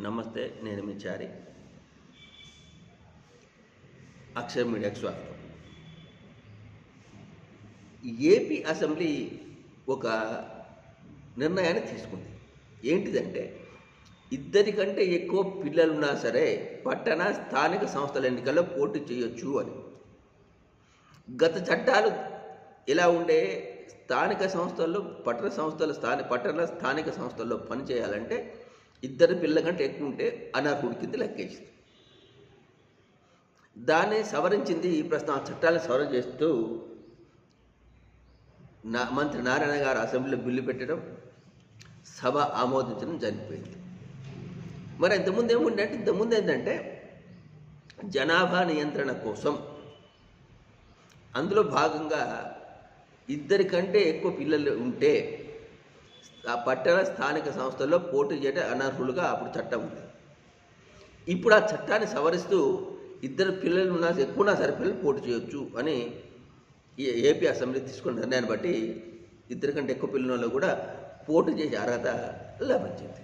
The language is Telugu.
నమస్తే నేను మీ చారి. అక్షర మీడియాకు స్వాగతం. ఏపీ అసెంబ్లీ ఒక నిర్ణయాన్ని తీసుకుంది. ఏంటిదంటే ఇద్దరికంటే ఎక్కువ పిల్లలున్నా సరే పట్టణ స్థానిక సంస్థల ఎన్నికల్లో పోటీ చేయొచ్చు అని. గత చట్టాలు ఎలా ఉండే స్థానిక సంస్థల్లో పట్టణ సంస్థల స్థాని పట్టణ స్థానిక సంస్థల్లో పనిచేయాలంటే ఇద్దరు పిల్లల కంటే ఎక్కువ ఉంటే అనర్హుడి కింద లెక్కేసింది. దాన్ని సవరించింది ఈ ప్రస్తుతం ఆ చట్టాలను సవరణ చేస్తూ నా మంత్రి నారాయణ గారు అసెంబ్లీలో బిల్లు పెట్టడం సభ ఆమోదించడం జరిగిపోయింది. మరి ఇంతకుముందు ఏముండే అంటే ఇంతకుముందు ఏంటంటే జనాభా నియంత్రణ కోసం అందులో భాగంగా ఇద్దరికంటే ఎక్కువ పిల్లలు ఉంటే ఆ పట్టణ స్థానిక సంస్థల్లో పోటీ చేయడం అనర్హులుగా అప్పుడు చట్టం ఉంది. ఇప్పుడు ఆ చట్టాన్ని సవరిస్తూ ఇద్దరు పిల్లలు ఉన్నా ఎక్కువ సరే పిల్లలు పోటీ చేయొచ్చు అని ఏపీ అసెంబ్లీ తీసుకున్న నిర్ణయాన్ని బట్టి ఇద్దరికంటే ఎక్కువ పిల్లల కూడా పోటీ చేసే అర్హత లభించింది.